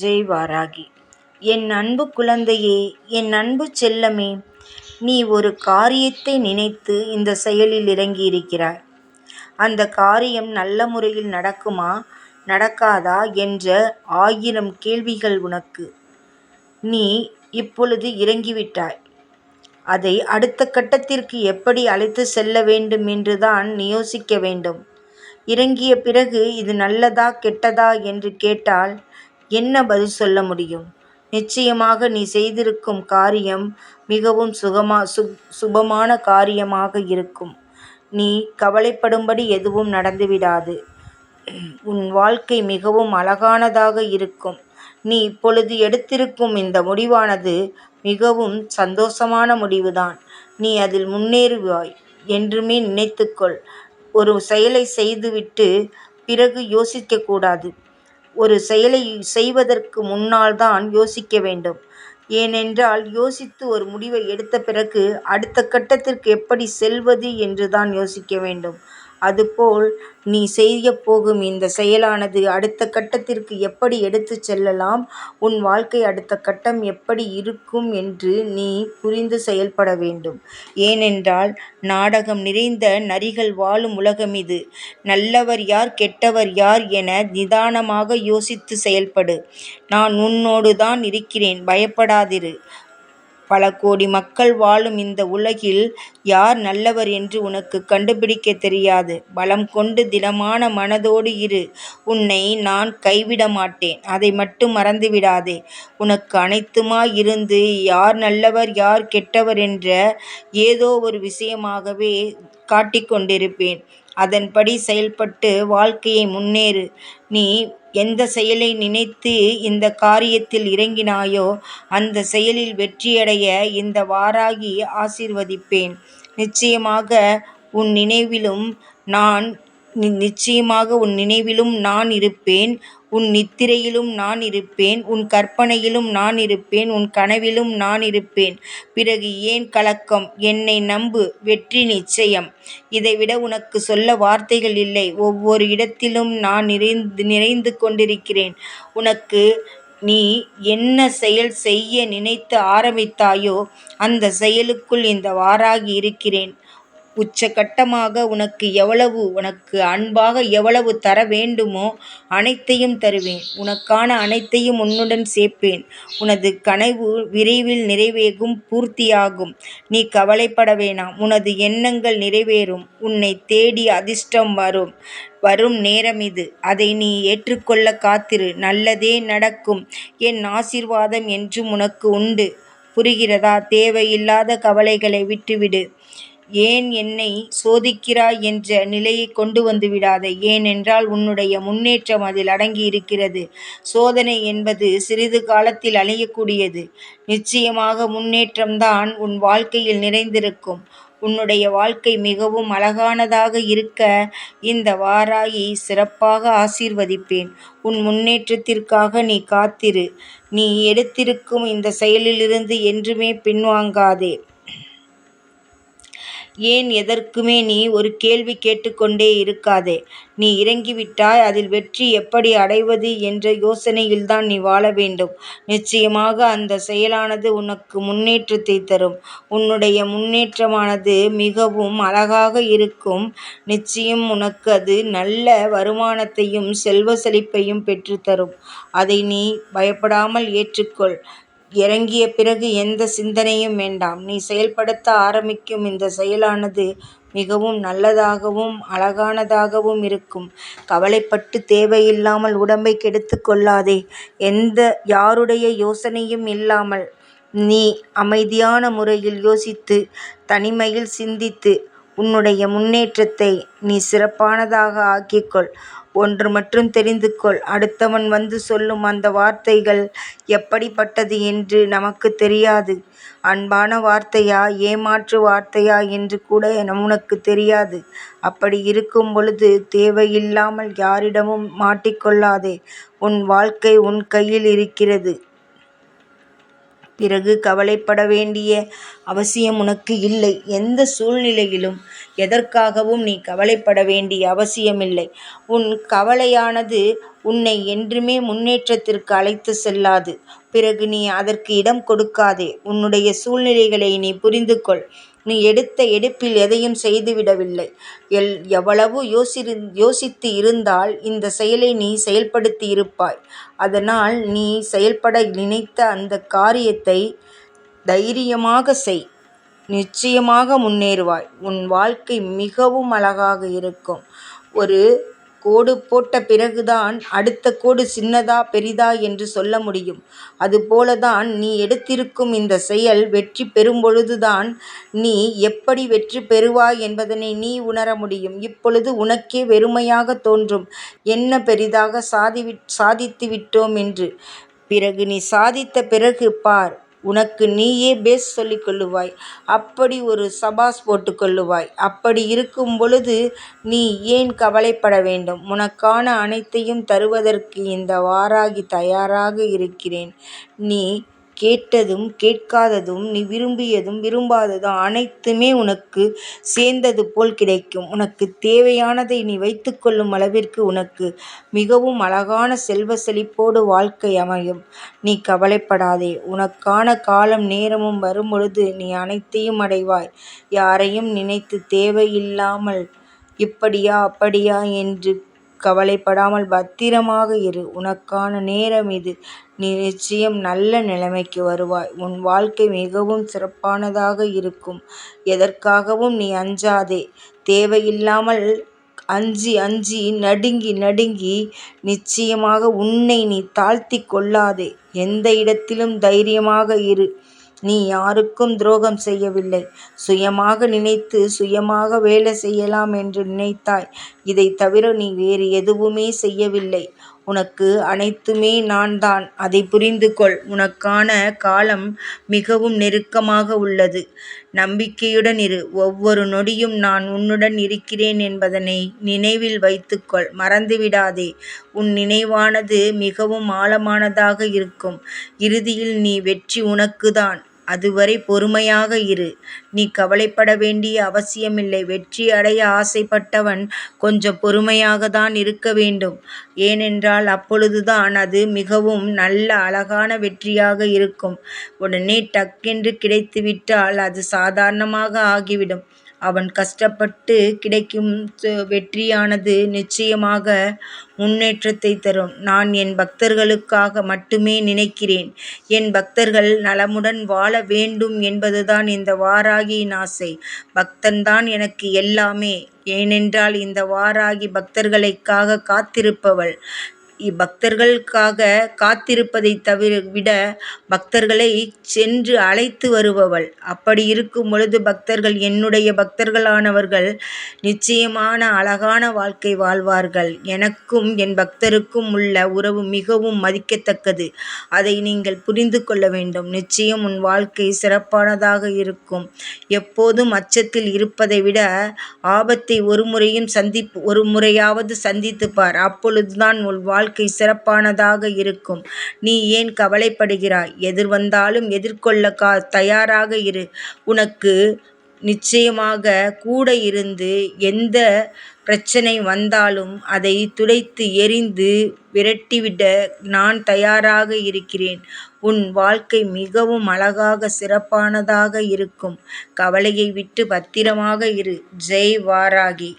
ஜெய் வாராகி என் அன்பு குழந்தையே என் அன்பு செல்லமே நீ ஒரு காரியத்தை நினைத்து இந்த செயலில் இறங்கியிருக்கிறாய். அந்த காரியம் நல்ல முறையில் நடக்குமா? நடக்காதா என்ற ஆயிரம் கேள்விகள் உனக்கு. நீ இப்பொழுது இறங்கிவிட்டாய். அதை அடுத்த கட்டத்திற்கு எப்படி அழைத்து செல்ல வேண்டும் என்றுதான் நீ யோசிக்க வேண்டும். இறங்கிய பிறகு இது நல்லதா கெட்டதா என்று கேட்டால் என்ன பதில் சொல்ல முடியும்? நிச்சயமாக நீ செய்திருக்கும் காரியம் மிகவும் சுகமா சு சுபமான காரியமாக இருக்கும். நீ கவலைப்படும்படி எதுவும் நடந்துவிடாது. உன் வாழ்க்கை மிகவும் அழகானதாக இருக்கும். நீ இப்பொழுது எடுத்திருக்கும் இந்த முடிவானது மிகவும் சந்தோஷமான முடிவுதான். நீ அதில் முன்னேறுவாய் என்றுமே நினைத்துக்கொள். ஒரு செயலை செய்துவிட்டு பிறகு யோசிக்கக்கூடாது. ஒரு செயலை செய்வதற்கு முன்னால் தான் யோசிக்க வேண்டும். ஏனென்றால் யோசித்து ஒரு முடிவை எடுத்த பிறகு அடுத்த கட்டத்திற்கு எப்படி செல்வது என்று தான் யோசிக்க வேண்டும். அதுபோல் நீ செய்யப் போகும் இந்த செயலானது அடுத்த கட்டத்திற்கு எப்படி எடுத்துச் செல்லலாம்? உன் வாழ்க்கை அடுத்த கட்டம் எப்படி இருக்கும் என்று நீ புரிந்து செயல்பட வேண்டும். ஏனென்றால் நாடகம் நிறைந்த நரிகள் வாழும் உலகம் இது. நல்லவர் யார் கெட்டவர் யார் என நிதானமாக யோசித்து செயல்படு. நான் உன்னோடு தான் இருக்கிறேன் பயப்படாதிரு. பல கோடி மக்கள் வாழும் இந்த உலகில் யார் நல்லவர் என்று உனக்கு கண்டுபிடிக்க தெரியாது. பலம் கொண்டு திடமான மனதோடு இரு. உன்னை நான் கைவிட மாட்டேன். அதை மட்டும் மறந்துவிடாதே உனக்கு அனைத்துமாய் இருந்து யார் நல்லவர் யார் கெட்டவர் என்ற ஏதோ ஒரு விஷயமாகவே காட்டிக் கொண்டிருப்பேன். அதன்படி செயல்பட்டு வாழ்க்கையை முன்னேறு. நீ எந்த செயலை நினைத்து இந்த காரியத்தில் இறங்கினாயோ அந்த செயலில் வெற்றியடைய இந்த வாராகி ஆசீர்வதிப்பேன். நிச்சயமாக உன் நினைவிலும் நான் நிச்சயமாக உன் நினைவிலும் நான் இருப்பேன். உன் நித்திரையிலும் நான் இருப்பேன். உன் கற்பனையிலும் நான் இருப்பேன். உன் கனவிலும் நான் இருப்பேன். பிறகு ஏன் கலக்கம்? என்னை நம்பு. வெற்றி நிச்சயம். இதைவிட உனக்கு சொல்ல வார்த்தைகள் இல்லை. ஒவ்வொரு இடத்திலும் நான் நிறைந்து நிறைந்து கொண்டிருக்கிறேன். உனக்கு நீ என்ன செயல் செய்ய நினைத்து ஆரம்பித்தாயோ அந்த செயலுக்குள் இந்த வாராகி இருக்கிறேன். உச்சகட்டமாக உனக்கு எவ்வளவு உனக்கு அன்பாக எவ்வளவு தர வேண்டுமோ அனைத்தையும் தருவேன். உனக்கான அனைத்தையும் உன்னுடன் சேர்ப்பேன். உனது கனவு விரைவில் நிறைவேகும் பூர்த்தியாகும். நீ கவலைப்பட வேணாம். உனது எண்ணங்கள் நிறைவேறும். உன்னை தேடி அதிர்ஷ்டம் வரும். வரும் நேரம் இது. அதை நீ ஏற்றுக்கொள்ள காத்திரு. நல்லதே நடக்கும். என் ஆசீர்வாதம் என்றும் உனக்கு உண்டு. புரிகிறதா? தேவையில்லாத கவலைகளை விட்டுவிடு. ஏன் என்னை சோதிக்கிறாய் என்ற நிலையை கொண்டு வந்து விடாதே. ஏனென்றால் உன்னுடைய முன்னேற்றம் அதில் அடங்கி இருக்கிறது சோதனை என்பது சிறிது காலத்தில் அழியக்கூடியது. நிச்சயமாக முன்னேற்றம்தான் உன் வாழ்க்கையில் நிறைந்திருக்கும். உன்னுடைய வாழ்க்கை மிகவும் அழகானதாக இருக்க இந்த வாராயை சிறப்பாக ஆசீர்வதிப்பேன். உன் முன்னேற்றத்திற்காக நீ காத்திரு. நீ எடுத்திருக்கும் இந்த செயலிலிருந்து என்றுமே பின்வாங்காதே. ஏன் எதற்குமே நீ ஒரு கேள்வி கேட்டுக்கொண்டே இருக்காதே? நீ இறங்கிவிட்டாய் அதில் வெற்றி எப்படி அடைவது என்ற யோசனையில்தான் நீ வாழ வேண்டும். நிச்சயமாக அந்த செயலானது உனக்கு முன்னேற்றத்தை தரும். உன்னுடைய முன்னேற்றமானது மிகவும் அழகாக இருக்கும். நிச்சயம் உனக்கு அது நல்ல வருமானத்தையும் செல்வ செழிப்பையும் பெற்றுத்தரும். அதை நீ பயப்படாமல் ஏற்றுக்கொள். இறங்கிய பிறகு எந்த சிந்தனையும் வேண்டாம். நீ செயல்படுத்த ஆரம்பிக்கும் இந்த செயலானது மிகவும் நல்லதாகவும் அழகானதாகவும் இருக்கும். கவலைப்பட்டு தேவையில்லாமல் உடம்பை கெடுத்து கொள்ளாதே. எந்த யாருடைய யோசனையும் இல்லாமல் நீ அமைதியான முறையில் யோசித்து தனிமையில் சிந்தித்து உன்னுடைய முன்னேற்றத்தை நீ சிறப்பானதாக ஆக்கிக்கொள். ஒன்று மட்டும் தெரிந்து கொள் அடுத்தவன் வந்து சொல்லும் அந்த வார்த்தைகள் எப்படிப்பட்டது என்று நமக்கு தெரியாது. அன்பான வார்த்தையா ஏமாற்று வார்த்தையா என்று கூட உனக்கு தெரியாது. அப்படி இருக்கும் பொழுது தேவையில்லாமல் யாரிடமும் மாட்டிக்கொள்ளாதே. உன் வாழ்க்கை உன் கையில் இருக்கிறது. பிறகு கவலைப்பட வேண்டிய அவசியம் உனக்கு இல்லை. எந்த சூழ்நிலையிலும் எதற்காகவும் நீ கவலைப்பட வேண்டிய அவசியமில்லை. உன் கவலையானது உன்னை என்றுமே முன்னேற்றத்திற்கு அழைத்து செல்லாது. பிறகு நீ அதற்கு இடம் கொடுக்காதே. உன்னுடைய சூழ்நிலைகளை நீ புரிந்து கொள். நீ எடுத்த எடுப்பில் எதையும் செய்துவிடவில்லை. எல் எவ்வளவு யோசித்து இருந்தால் இந்த செயலை நீ செயல்படுத்தி இருப்பாய் அதனால் நீ செயல்பட நினைத்த அந்த காரியத்தை தைரியமாக செய். நிச்சயமாக முன்னேறுவாய். உன் வாழ்க்கை மிகவும் அழகாக இருக்கும். ஒரு கோடு போட்ட பிறகுதான் அடுத்த கோடு சின்னதா பெரிதா என்று சொல்ல முடியும். அதுபோலதான் நீ எடுத்திருக்கும் இந்த செயல் வெற்றி பெறும்பொழுதுதான் நீ எப்படி வெற்றி பெறுவாய் என்பதனை நீ உணர முடியும். இப்பொழுது உனக்கே வெறுமையாக தோன்றும் என்ன பெரிதாக சாதிவிட் சாதித்து விட்டோம் என்று. பிறகு நீ சாதித்த பிறகு பார் உனக்கு நீயே பேஸ் சொல்லிக் கொள்ளுவாய். அப்படி ஒரு சபாஸ் போட்டுக் கொள்ளுவாய். அப்படி இருக்கும் பொழுது நீ ஏன் கவலைப்பட வேண்டும்? உனக்கான அனைத்தையும் தருவதற்கு இந்த வாராகி தயாராக இருக்கிறேன். நீ கேட்டதும் கேட்காததும் நீ விரும்பியதும் விரும்பாததும் அனைத்துமே உனக்கு சேர்ந்தது போல் கிடைக்கும். உனக்கு தேவையானதை நீ வைத்துக்கொள்ளும் அளவிற்கு உனக்கு மிகவும் அழகான செல்வ செழிப்போடு வாழ்க்கை அமையும். நீ கவலைப்படாதே. உனக்கான காலம் நேரமும் வரும்பொழுது நீ அனைத்தையும் அடைவாய். யாரையும் நினைத்து தேவையில்லாமல் இப்படியா அப்படியா என்று கவலைப்படாமல் பத்திரமாக இரு. உனக்கான நேரம் இது. நீ நிச்சயம் நல்ல நிலைமைக்கு வருவாய். உன் வாழ்க்கை மிகவும் சிறப்பானதாக இருக்கும். எதற்காகவும் நீ அஞ்சாதே. தேவையில்லாமல் அஞ்சி அஞ்சி நடுங்கி நடுங்கி நிச்சயமாக உன்னை நீ தாழ்த்தி கொள்ளாதே. எந்த இடத்திலும் தைரியமாக இரு. நீ யாருக்கும் துரோகம் செய்யவில்லை. சுயமாக நினைத்து சுயமாக வேலை செய்யலாம் என்று நினைத்தாய். இதைத் தவிர நீ வேறு எதுவுமே செய்யவில்லை. உனக்கு அனைத்துமே நான் தான் அதை புரிந்து கொள். உனக்கான காலம் மிகவும் நெருக்கமாக உள்ளது. நம்பிக்கையுடன் இரு. ஒவ்வொரு நொடியும் நான் உன்னுடன் இருக்கிறேன் என்பதனை நினைவில் வைத்துக்கொள் மறந்துவிடாதே. உன் நினைவானது மிகவும் ஆழமானதாக இருக்கும். இறுதியில் நீ வெற்றி உனக்குதான் அதுவரை பொறுமையாக இரு. நீ கவலைப்பட வேண்டிய அவசியமில்லை. வெற்றி அடைய ஆசைப்பட்டவன் கொஞ்சம் பொறுமையாகத்தான் இருக்க வேண்டும். ஏனென்றால் அப்பொழுதுதான் அது மிகவும் நல்ல அழகான வெற்றியாக இருக்கும். உடனே டக்கென்று கிடைத்துவிட்டால் அது சாதாரணமாக ஆகிவிடும். அவன் கஷ்டப்பட்டு கிடைக்கும் வெற்றியானது நிச்சயமாக முன்னேற்றத்தை தரும். நான் என் பக்தர்களுக்காக மட்டுமே நினைக்கிறேன். என் பக்தர்கள் நலமுடன் வாழ வேண்டும் என்பதுதான் இந்த வாராகியின் ஆசை. பக்தன்தான் எனக்கு எல்லாமே. ஏனென்றால் இந்த வாராகி பக்தர்களுக்காக காத்திருப்பவள். இப்பக்தர்களுக்காக காத்திருப்பதை தவிர விட பக்தர்களை சென்று அழைத்து வருபவள். அப்படி இருக்கும் பொழுது பக்தர்கள் என்னுடைய பக்தர்களானவர்கள் நிச்சயமான அழகான வாழ்க்கை வாழ்வார்கள். எனக்கும் என் பக்தருக்கும் உள்ள உறவு மிகவும் மதிக்கத்தக்கது. அதை நீங்கள் புரிந்து கொள்ள வேண்டும். நிச்சயம் உன் வாழ்க்கை சிறப்பானதாக இருக்கும். எப்போதும் அச்சத்தில் இருப்பதை விட ஆபத்தை ஒரு முறையும் சந்திப்பு ஒரு முறையாவது சந்தித்துப்பார் அப்பொழுதுதான் உன் வாழ்க்கை வாழ்க்கை சிறப்பானதாக இருக்கும். நீ ஏன் கவலைப்படுகிறாய்? எதிர் வந்தாலும் எதிர்கொள்ள கா தயாராக இரு. உனக்கு நிச்சயமாக கூட இருந்து எந்த பிரச்சனை வந்தாலும் அதை துடைத்து எறிந்து விரட்டிவிட நான் தயாராக இருக்கிறேன். உன் வாழ்க்கை மிகவும் அழகாக சிறப்பானதாக இருக்கும். கவலையை விட்டு பத்திரமாக இரு. ஜெய் வாராகி.